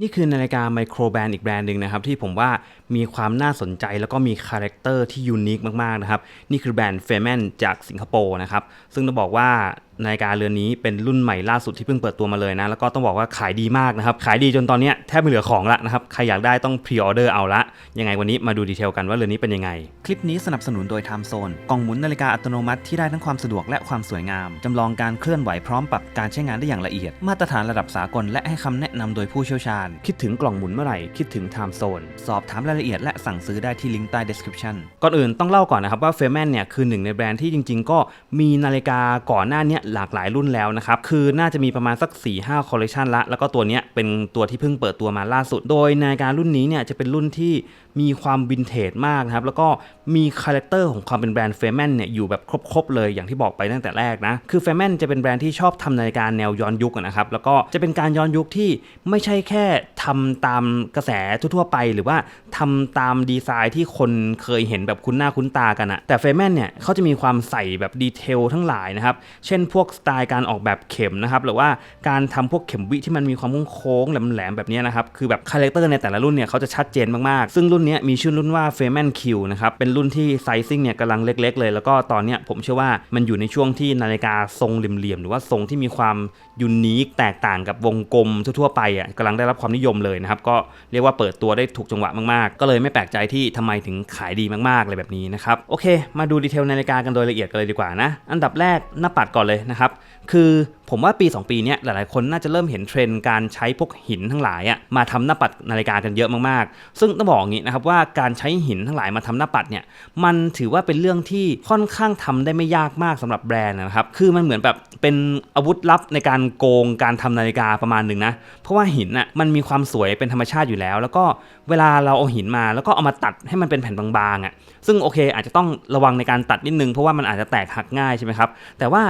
นี่คือนาฬิกาไมโครแบรนด์อีกแบรนด์หนึ่งนะครับ ที่ผมว่ามีความน่าสนใจแล้วก็มีคาแรคเตอร์ที่ยูนิคมาก ๆ นะครับ นี่คือแบรนด์เฟ m a n จากสิงคโปร์นะครับ ซึ่งต้องบอกว่านาฬิกาเรือนนี้เป็นรุ่นใหม่ล่าสุดที่เพิ่งเปิดตัวมาเลยนะ แล้วก็ต้องบอกว่าขายดีมากนะครับ ขายดีจนตอนนี้แทบไม่เหลือของละนะครับ ใครอยากได้ต้องพรีออเดอร์เอาละ ยังไงวันนี้มาดูดีเทลกันว่าเรือนนี้เป็นยังไง คลิปนี้สนับสนุนโดย Time Zone กล่องหมุนนาฬิกาอัตโนมัติที่ได้ทั้งความสะดวกและความสวยงาม จำลองการเคลื่อนไหวพร้อมปรับการใช้งานได้อย่างละเอียด มาตรฐานระดับสากลและให้คำแนะนำโดยผู้เชี่ยวชาญ คิดถึงกล่องหมุนเมื่อไหร่คิดถึง Time Zone สอบถามรายละเอียดและสั่งซื้อได้ที่ลิงก์ใต้ description ก่อนอื่นต้องเล่าก่อนนะครับว่าเฟ r แมนเนี่ยคือหนึ่งในแบรนด์ที่จริง ๆ ก็มีนาฬิกาก่อนหน้าเนี้ยหลากหลายรุ่นแล้วนะครับคือน่าจะมีประมาณสัก 4-5 คอลเลคชันละแล้วก็ตัวเนี้ยเป็นตัวที่เพิ่งเปิดตัวมาล่าสุด โดยนาฬิการุ่นนี้เนี่ยจะเป็นรุ่นที่ มีความวินเทจมากนะครับ แล้วก็มีคาแรคเตอร์ของความเป็นแบรนด์เฟ r แมนเนี่ยอยู่แบบครบ ๆ เลยอย่างที่บอกไปตั้งแต่แรกนะ คือเฟ r แมนจะเป็นแบรนด์ที่ชอบทำนาฬิกาแนวย้อนยุคนะครับ แล้วก็จะเป็นการย้อนยุคที่ไม่ใช่แค่ ทำตามกระแสทั่วๆไป หรือว่าทำตามดีไซน์ที่คนเคยเห็นแบบคุ้นหน้าคุ้นตากันอะแต่เฟ r แมนเนี่ยเขาจะมีความใส่แบบดีเทลทั้งหลายนะครับเช่นพวกสไตล์การออกแบบเข็มนะครับหรือว่าการทำพวกเข็มวิที่มันมีความโค้งแหลมๆแบบนี้นะครับคือแบบคาแรคเตอร์ในแต่ละรุ่นเนี่ยเขาจะชัดเจนมากๆ ซึ่งรุ่นนี้มีชื่อรุ่นว่า f a m a n Q นะครับเป็นรุ่นที่ไซซิ่งเนี่ยกำลังเล็ก ๆ เลยแล้วก็ตอนเนี้ยผมเชื่อว่ามันอยู่ในช่วงที่นาฬิกาทรงเหลี่ยมๆหรือว่าทรงที่มีความยูนิคแตกต่างกับวงกลมทั่วๆไปอะกำลังได้รับความนิยมเลยนะครับ ก็เรียกว่าเปิดตัวได้ถูกจังหวะมากๆ ก็เลยไม่แปลกใจที่ทำไมถึงขายดีมากๆเลยแบบนี้นะครับโอเค มาดูดีเทลนาฬิกากันโดยละเอียดกันเลยดีกว่านะอันดับแรกหน้าปัดก่อนเลยนะครับคือผมว่าปี 2 ปีนี้ยหลายๆ คนน่าจะเริ่มเห็นเทรนด์การใช้พวกหินทั้งหลายอะมาทำหน้าปัดนาฬิกากันเยอะมากๆ ซึ่งต้องบอกอย่างนี้นะครับว่าการใช้หินทั้งหลายมาทำหน้าปัดเนี่ยมันถือว่าเป็นเรื่องที่ค่อนข้างทำได้ไม่ยากมากสำหรับแบรนด์นะครับคือมันเหมือนแบบเป็นอาวุธลับในการโกงการทำนาฬิกาประมาณหนึ่งนะเพราะว่าหินอะมันมีความสวยเป็นธรรมชาติอยู่แล้ว แล้วก็เวลาเราเอาหินมา แล้วก็เอามาตัดให้มันเป็นแผ่นบางๆอะซึ่งโอเคอาจจะต้องระวังในการตัดนิดนึงเพราะว่ามันอาจจะแตกหักง่ายใช่ไหมครับแต่ว่า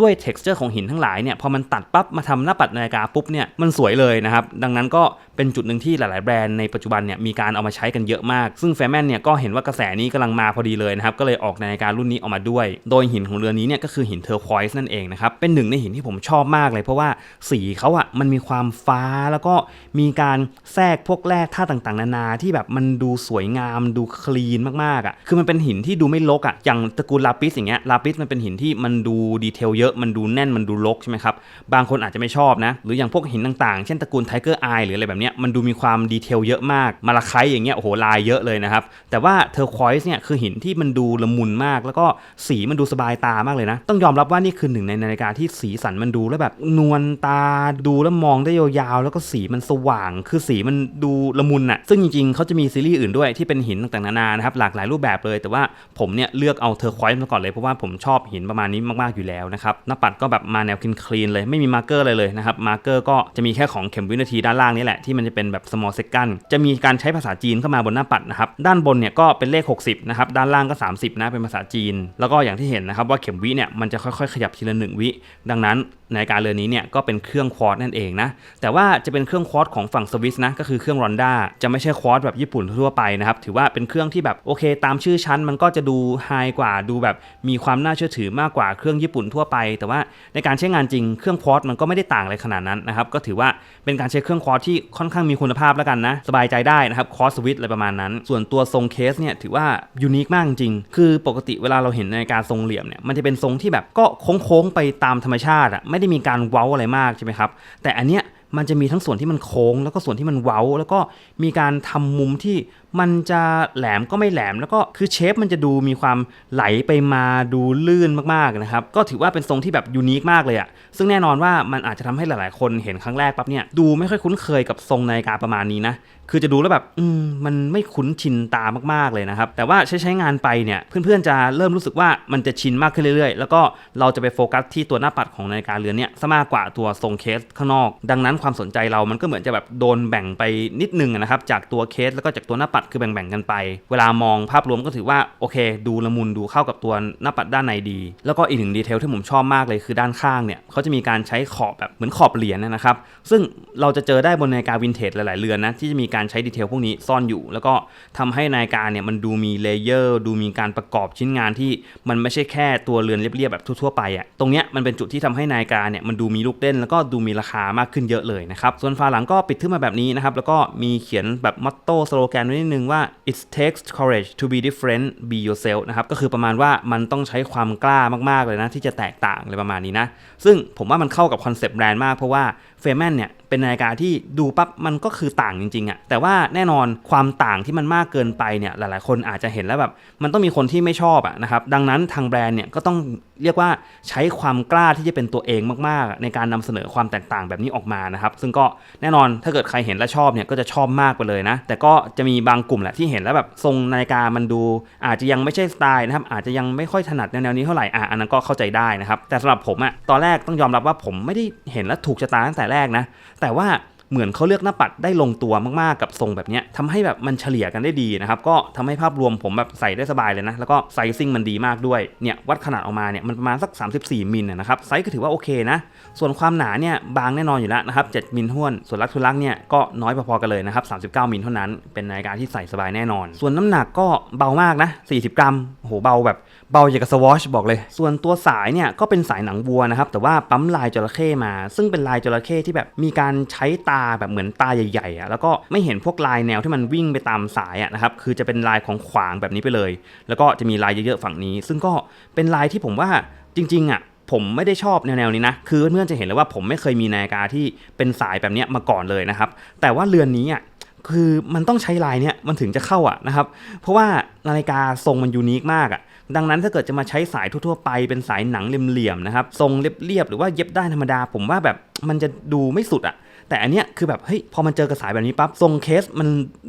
ด้วย texture ของหินทั้งหลายเนี่ยพอมันตัดปั๊บมาทำหน้าปัดนาฬิกาปุ๊บเนี่ยมันสวยเลยนะครับดังนั้นก็เป็นจุดหนึ่งที่หลาย ๆ แบรนด์ในปัจจุบันเนี่ยมีการเอามาใช้กันเยอะมาก ซึ่งแฟร์แมนเนี่ยก็เห็นว่ากระแสนี้กำลังมาพอดีเลยนะครับก็เลยออกนาฬิการุ่นนี้ออกมาด้วย โดยหินของเรือนนี้เนี่ยก็คือหินเทอร์ควอยส์นั่นเองนะครับเป็นหนึ่งในหินที่ผมชอบมากเลย เพราะว่าสีเขาอะมันมีความฟ้าแล้วก็มีการแทรกพวกแร่ธาตุต่าง ๆ นานาที่แบบมันดูสวยงามดูคลีนมาก ๆอะคือมันเป็นหินที่ดูไม่รกอะอย่างตระกูลลาปิสอย่างเงี้ยลาปิสมันเป็นหินที่มันดูดีเทลเยอะมันดูแน่นมันดูรกใช่ไหมครับบางคนอาจจะไม่ชอบนะ หรืออย่างพวกหินต่างๆ เช่นตระกูลไทเกอร์ไอหรืออะไรแบบนี้มันดูมีความดีเทลเยอะมากมาลาไคอย่างเงี้ยโอ้โหลายเยอะเลยนะครับแต่ว่าเทอร์ควอยส์เนี่ยคือหินที่มันดูละมุนมาก แล้วก็สีมันดูสบายตามากเลยนะ ต้องยอมรับว่านี่คือหนึ่งในนาฬิกาที่สีสันมันดูแล้วแบบนวลตาดูแล้วมองได้ยาวๆแล้วก็สีมันสว่าง คือสีมันดูละมุนอะซึ่งจริงๆเขาจะมีซีรีส์อื่นด้วยที่เป็นหินต่างๆนานานะครับหลากหลายรูปแบบเลย แต่ว่าผมเนี่ยเลือกเอาเทอร์ควอยส์มาก่อนเลยเพราะว่าผมชอบหินประมาณนี้มากๆอยู่แล้วนะครับหน้าปัดก็แบบมาแนวคลีนๆเลยไม่มีมาร์เกอร์เลยเลยนะครับมาร์เกอร์ก็จะมีแค่ของเข็มวินาทีด้านล่างนี่แหละที่มันจะเป็นแบบ small second จะมีการใช้ภาษาจีนเข้ามาบนหน้าปัดนะครับด้านบนเนี่ยก็เป็นเลข 60นะครับด้านล่างก็ 30 นะเป็นภาษาจีน แล้วก็อย่างที่เห็นนะครับว่าเข็มวิเนี่ยมันจะค่อยๆ ขยับทีละหนึ่งวิ ดังนั้นในการเรือนนี้เนี่ยก็เป็นเครื่องควอตนั่นเองนะแต่ว่าจะเป็นเครื่องควอตของฝั่งสวิสนะก็คือเครื่องรอนด้าจะไม่ใช่ควอตแบบญี่ปุ่นทั่วไปนะครับถือว่าเป็นเครื่องที่แบบโอเค ตามชื่อชั้นมันก็จะดูไฮกว่าดูแบบมีความน่าเชื่อถือมากกว่าเครื่องญี่ปุ่นทั่วไปแต่ว่าในการใช้งานจริงเครื่องควอตมันก็ไม่ได้ต่างอะไรขนาดนั้นนะครับก็ถือว่าเป็นการใช้เครื่องควอตที่ค่อนข้างมีคุณภาพแล้วกันนะสบายใจได้นะครับคอสวิตอะไรประมาณนั้น ส่วนตัวทรงเคสเนี่ยถือว่ายูนิคมากจริง คือปกติเวลาเราเห็นในการทรงเหลี่ยมเนี่ยมันจะเป็นทรงที่แบบก็โค้งๆไปตามธรรมชาติอะไม่ได้มีการเว้าอะไรมากใช่ไหมครับแต่อันเนี้ย มันจะมีทั้งส่วนที่มันโค้ง แล้วก็ส่วนที่มันเว้า แล้วก็มีการทำมุมที่มันจะแหลมก็ไม่แหลม แล้วก็คือเชฟมันจะดูมีความไหลไปมาดูลื่นมากๆนะครับ ก็ถือว่าเป็นทรงที่แบบยูนิคมากเลยอะซึ่งแน่นอนว่ามันอาจจะทำให้หลายๆ คนเห็นครั้งแรกปั๊บเนี่ยดูไม่ค่อยคุ้นเคยกับทรงนาฬิกาประมาณนี้นะคือจะดูแล้วแบบอืมมันไม่คุ้นชินตามากๆเลยนะครับ แต่ว่าใช้ใช้งานไปเนี่ยเพื่อนๆจะเริ่มรู้สึกว่ามันจะชินมากขึ้นเรื่อยๆ แล้วก็เราจะไปโฟกัสที่ตัวหน้าปัดของนาฬิกาเรือนเนี่ยซะมากกว่าตัวทรงเคสข้างนอก ดังนั้นความสนใจเรามันก็เหมือนจะแบบโดนแบ่งไปนิดนึงนะครับ จากตัวเคสแล้วก็จากตัวหน้าปัดคือแบ่งๆกันไป เวลามองภาพรวมก็ถือว่าโอเค ดูละมุนดูเข้ากับตัวหน้าปัดด้านในดี แล้วก็อีกหนึ่งดีเทลที่ผมชอบมากเลยคือด้านข้างเนี่ยเขาจะมีการใช้ขอบแบบเหมือนขอบเหรียญนนะครับ ซึ่งเราจะเจอได้บนนาฬิกาวินเทจหลายๆเรือนนะที่จะมีการใช้ดีเทลพวกนี้ซ่อนอยู่ แล้วก็ทำให้นาฬิกาเนี่ยมันดูมีเลเยอร์ดูมีการประกอบชิ้นงานที่มันไม่ใช่แค่ตัวเรือนเรียบๆแบบทั่วๆไปอะ่ะตรงเนี้ยมันเป็นจุดที่ทำให้นาฬิกาเนี่ยมันดูมีลูกเล่นแล้วก็ดูมีราคามากขึ้นเยอะอะเลยนะครับ ส่วนฝาหลังก็ปิดทึบมาแบบนี้นะครับ แล้วก็มีเขียนแบบมอตโต้สโลแกนไว้นิดนึงว่า it takes courage to be different be yourself นะครับก็คือประมาณว่ามันต้องใช้ความกล้ามากๆเลยนะที่จะแตกต่างอะไรประมาณนี้นะซึ่งผมว่ามันเข้ากับคอนเซปต์แบรนด์มากเพราะว่าเฟรแมนเนี่ย เป็นนาฬิกาที่ดูปั๊บมันก็คือต่างจริงๆอะแต่ว่าแน่นอนความต่างที่มันมากเกินไปเนี่ยหลายๆ คนอาจจะเห็นแล้วแบบมันต้องมีคนที่ไม่ชอบอะนะครับดังนั้นทางแบรนด์เนี่ยก็ต้องเรียกว่าใช้ความกล้าที่จะเป็นตัวเองมากๆ ในการนำเสนอความแตกต่างแบบนี้ออกมานะครับซึ่งก็แน่นอนถ้าเกิดใครเห็นและชอบเนี่ยก็จะชอบมากไปเลยนะแต่ก็จะมีบางกลุ่มแหละที่เห็นแล้วแบบทรงนาฬิกามันดู อาจจะยังไม่ใช่สไตล์นะครับอาจจะยังไม่ค่อยถนัดแนวๆนี้เท่าไหร่อะอันนั้นก็เข้าใจได้นะครับแต่สำหรับผมอะตอนแรกต้องยอมรับว่าผมไม่ได้เห็นและถูกชะตาตั้งแต่แรกนะแต่ว่า เหมือนเขาเลือกหน้าปัดได้ลงตัวมากๆกับทรงแบบนี้ทำให้แบบมันเฉลี่ยกันได้ดีนะครับก็ทำให้ภาพรวมผมแบบใส่ได้สบายเลยนะแล้วก็ไซซิ่งมันดีมากด้วยเนี่ยวัดขนาดออกมาเนี่ยมันประมาณสัก 34มิลนะครับไซส์ก็ถือว่าโอเคนะส่วนความหนาเนี่ยบางแน่นอนอยู่แล้วนะครับ7มิลท้วน ส่วนลักทุลักเนี่ยก็น้อยพอๆกันเลยนะครับ39มิลเท่านั้นเป็นนาฬิกาที่ใส่สบายแน่นอน ส่วนน้ำหนักก็เบามากนะ40 กรัมโอ้โหเบาแบบเบาอย่างกับสวอชบอกเลย ส่วนตัวสายเนี่ยก็เป็นสายหนังวัวนะครับแต่ว่าปั๊มลายจระเข้มา ซึ่งเป็นลายจระเข้ที่แบบมีการใช้ตาาแบบเหมือนตาใหญ่ๆอะแล้วก็ไม่เห็นพวกลายแนวที่มันวิ่งไปตามสายอะนะครับคือจะเป็นลายของขวางแบบนี้ไปเลย แล้วก็จะมีลายเยอะๆฝั่งนี้ ซึ่งก็เป็นลายที่ผมว่าจริงๆอะผมไม่ได้ชอบแนวๆนี้นะ คือเพื่อนๆจะเห็นเลยว่าผมไม่เคยมีนาฬิกาที่เป็นสายแบบนี้มาก่อนเลยนะครับ แต่ว่าเรือนนี้อะคือมันต้องใช้ลายเนี้ยมันถึงจะเข้าอะนะครับ เพราะว่านาฬิกาทรงมันยูนิคมากอะ ดังนั้นถ้าเกิดจะมาใช้สายทั่วๆไปเป็นสายหนังเหลี่ยมๆนะครับ ทรงเรียบๆหรือว่าเย็บได้ธรรมดา ผมว่าแบบมันจะดูไม่สุดอะ แต่อันเนี้ยคือแบบเฮ้ยพอมันเจอกระสายแบบนี้ปั๊บทรงเคสมัน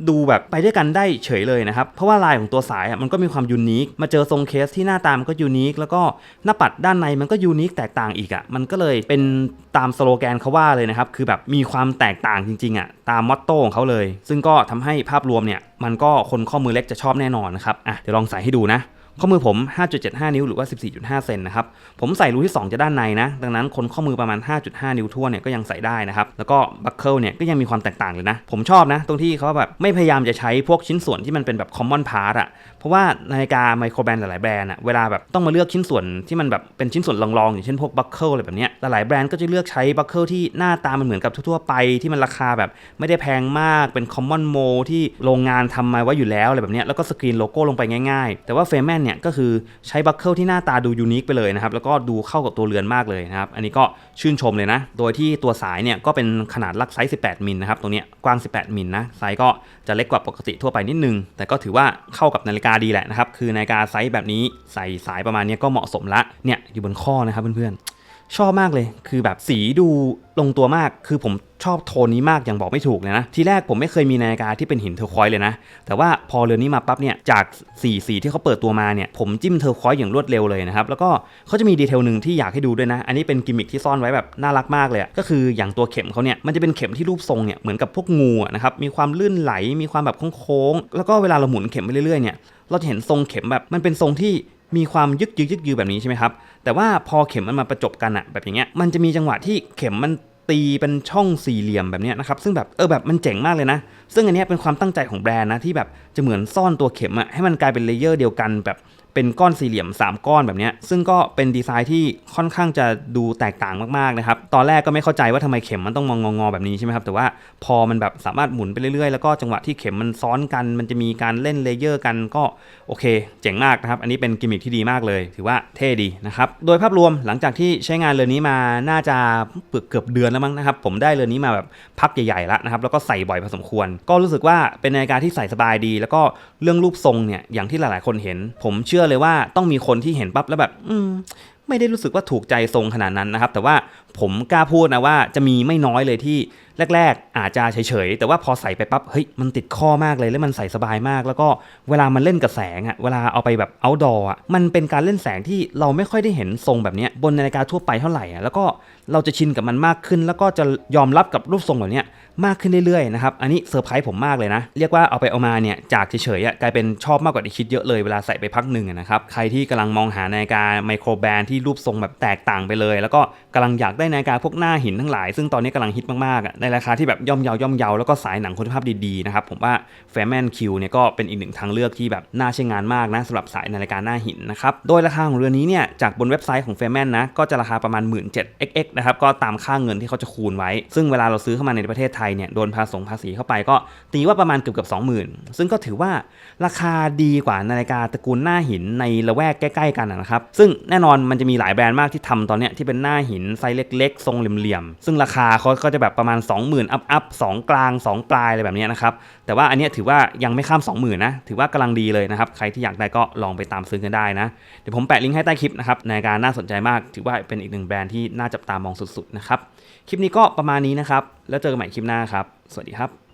ดูแบบไปด้วยกันได้เฉยเลยนะครับเพราะว่าลายของตัวสายอะมันก็มีความยูนิคมาเจอทรงเคสที่หน้าตามันก็ยูนิคแล้วก็หน้าปัดด้านในมันก็ยูนิคแตกต่างอีกอะมันก็เลยเป็นตามสโลแกนเขาว่าเลยนะครับคือแบบมีความแตกต่างจริงๆอะตามมอตโต้ของเขาเลย ซึ่งก็ทำให้ภาพรวมเนี่ยมันก็คนข้อมือเล็กจะชอบแน่นอนนะครับอะเดี๋ยวลองใส่ให้ดูนะ ข้อมือผม 5.75 นิ้วหรือว่า 14.5 เซนนะครับ ผมใส่รูที่ 2 จะด้านในนะ ดังนั้นคนข้อมือประมาณ 5.5 นิ้วทั่วเนี่ยก็ยังใส่ได้นะครับ แล้วก็บัคเกิลเนี่ยก็ยังมีความแตกต่างเลยนะ ผมชอบนะ ตรงที่เขาแบบไม่พยายามจะใช้พวกชิ้นส่วนที่มันเป็นแบบ common part อะเพราะว่านาฬิกาไมโครแบรนด์หลายแบรนด์อะเวลาแบบต้องมาเลือกชิ้นส่วนที่มันแบบเป็นชิ้นส่วนรองๆอย่างเช่นพวกบัคเกิลอะไรแบบเนี้ยหลายแบรนด์ก็จะเลือกใช้บัคเกิลที่หน้าตามันเหมือนกับทั่วๆไปที่มันราคาแบบไม่ได้แพงมากเป็น common mold ที่โรงงานทำมาไว้อยู่แล้วอะไรแบบเนี้ยแล้วก็สกรีนโลโก้ลงไปง่ายๆ แต่ว่าเฟรแมนเนี่ยก็คือใช้บัคเกิลที่หน้าตาดูยูนิคไปเลยนะครับ แล้วก็ดูเข้ากับตัวเรือนมากเลยนะครับ อันนี้ก็ชื่นชมเลยนะ โดยที่ตัวสายเนี่ยก็เป็นขนาดลักไซส์ 18 มิลนะครับ ตรงเนี้ยกว้าง 18 มิลนะ ไซส์ก็จะเล็กกว่าปกติทั่วไปนิดนึง แต่ก็ถือว่าเข้ากับนาฬิกาดีแหละนะครับ คือนาฬิกาไซส์แบบนี้ใส่สายประมาณนี้ก็เหมาะสมละ เนี่ยอยู่บนข้อนะครับเพื่อนๆ ชอบมากเลย คือแบบสีดูลงตัวมาก คือผมชอบโทนนี้มากอย่างบอกไม่ถูกเลยนะ ทีแรกผมไม่เคยมีนาฬิกาที่เป็นหินเทอร์ควอยซ์เลยนะ แต่ว่าพอเรือนนี้มาปั๊บเนี่ย จากสีสีที่เขาเปิดตัวมาเนี่ย ผมจิ้มเทอร์ควอยซ์อย่างรวดเร็วเลยนะครับ แล้วก็เขาจะมีดีเทลหนึ่งที่อยากให้ดูด้วยนะ อันนี้เป็นกิมมิคที่ซ่อนไว้แบบน่ารักมากเลย ก็คืออย่างตัวเข็มเขาเนี่ย มันจะเป็นเข็มที่รูปทรงเนี่ย เหมือนกับพวกงูนะครับ มีความลื่นไหล มีความแบบโค้งๆ แล้วก็เวลาเราหมุนเข็มไปเรื่อยๆเนี่ย เราจะเห็นทรงเข็มแบบมันเป็นทรงที่ มีความยึกยือยึกยือแบบนี้ใช่ไหมครับ แต่ว่าพอเข็มมันมาประจบกันอะแบบอย่างเงี้ย มันจะมีจังหวะที่เข็มมันตีเป็นช่องสี่เหลี่ยมแบบเนี้ยนะครับ ซึ่งแบบเออแบบมันเจ๋งมากเลยนะ ซึ่งอันนี้เป็นความตั้งใจของแบรนด์นะที่แบบจะเหมือนซ่อนตัวเข็มอะให้มันกลายเป็นเลเยอร์เดียวกันแบบ เป็นก้อนสี่เหลี่ยม 3 ก้อนแบบนี้ซึ่งก็เป็นดีไซน์ที่ค่อนข้างจะดูแตกต่างมากๆนะครับตอนแรกก็ไม่เข้าใจว่าทำไมเข็มมันต้องมองงอๆแบบนี้ใช่ไหมครับแต่ว่าพอมันแบบสามารถหมุนไปเรื่อยๆ แล้วก็จังหวะที่เข็มมันซ้อนกัน มันจะมีการเล่นเลเยอร์กันก็โอเค เจ๋งมากนะครับอันนี้เป็นกิมมิคที่ดีมากเลย ถือว่าเท่ดีนะครับโดยภาพรวมหลังจากที่ใช้งานเรือนนี้มาน่าจะเกือบเดือนแล้วมั้งนะครับผมได้เรือนนี้มาแบบพักใหญ่ๆแล้วนะครับแล้วก็ใส่บ่อยพอสมควร ก็รู้สึกว่าเป็นนาฬิกาที่ใส่สบายดี แล้วก็เรื่องรูปทรงเนี่ยอย่างที่หลายๆคนเห็น ผมเชื่อเลยว่าต้องมีคนที่เห็นปั๊บแล้วแบบ อืมไม่ได้รู้สึกว่าถูกใจทรงขนาดนั้นนะครับ แต่ว่า ผมกล้าพูดนะว่าจะมีไม่น้อยเลยที่แรก ๆ อาจจะเฉยๆ แต่ว่าพอใส่ไปปั๊บเฮ้ยมันติดข้อมากเลยแล้วมันใส่สบายมาก แล้วก็เวลามันเล่นกับแสงอะเวลาเอาไปแบบ outdoor อะมันเป็นการเล่นแสงที่เราไม่ค่อยได้เห็นทรงแบบนี้บนนาฬิกาทั่วไปเท่าไหร่อะแล้วก็เราจะชินกับมันมากขึ้น แล้วก็จะยอมรับกับรูปทรงแบบนี้มากขึ้นเรื่อยๆนะครับอันนี้เซอร์ไพรส์ผมมากเลยนะ เรียกว่าเอาไปเอามาเนี่ยจากเฉยๆอะกลายเป็นชอบมากกว่าที่คิดเยอะเลยเวลาใส่ไปพักหนึ่งนะครับใครที่กำลังมองหานาฬิกาไมโครแบรนด์ที่รูปทรงแบบแตกต่างไปเลย แล้วก็กำลังอยากได้ได้นาฬิกาพวกหน้าหินทั้งหลาย ซึ่งตอนนี้กำลังฮิตมากๆอะในราคาที่แบบย่อมเยาย่อมเยาแล้วก็สายหนังคุณภาพดีๆนะครับผมว่า Fairman Q เนี่ยก็เป็นอีกหนึ่งทางเลือกที่แบบน่าใช้งานมากนะสำหรับสายนาฬิกาหน้าหินนะครับโดยราคาของเรือนี้เนี่ยจากบนเว็บไซต์ของ Fairman นะก็จะราคาประมาณ 17,000 xx นะครับก็ตามค่าเงินที่เขาจะคูณไว้ ซึ่งเวลาเราซื้อเข้ามาในประเทศไทยเนี่ยโดนภาษีภาษีเข้าไปก็ตีว่าประมาณเกือบเกือบ20,000ซึ่งก็ถือว่าราคาดีกว่านาฬิกาตระกูลหน้าหินในละแวกใกล้ๆกันนะครับซึ่งแน่นอนมันจะมีหลายแบรนด์มากที่ทำตอนเนี้ยที่เป็นหน้าหินไซส์เล็กๆ ทรงเหลี่ยมๆ ซึ่งราคาเขาก็จะแบบประมาณ 20,000 อัพอัพสองกลาง 2 ปลายอะไรแบบนี้นะครับ แต่ว่าอันนี้ถือว่ายังไม่ข้าม 20,000 นะ ถือว่ากำลังดีเลยนะครับ ใครที่อยากได้ก็ลองไปตามซื้อกันได้นะ เดี๋ยวผมแปะลิงก์ให้ใต้คลิปนะครับ ในการน่าสนใจมาก ถือว่าเป็นอีกหนึ่งแบรนด์ที่น่าจับตามองสุดๆ นะครับ คลิปนี้ก็ประมาณนี้นะครับ แล้วเจอกันใหม่คลิปหน้าครับ สวัสดีครับ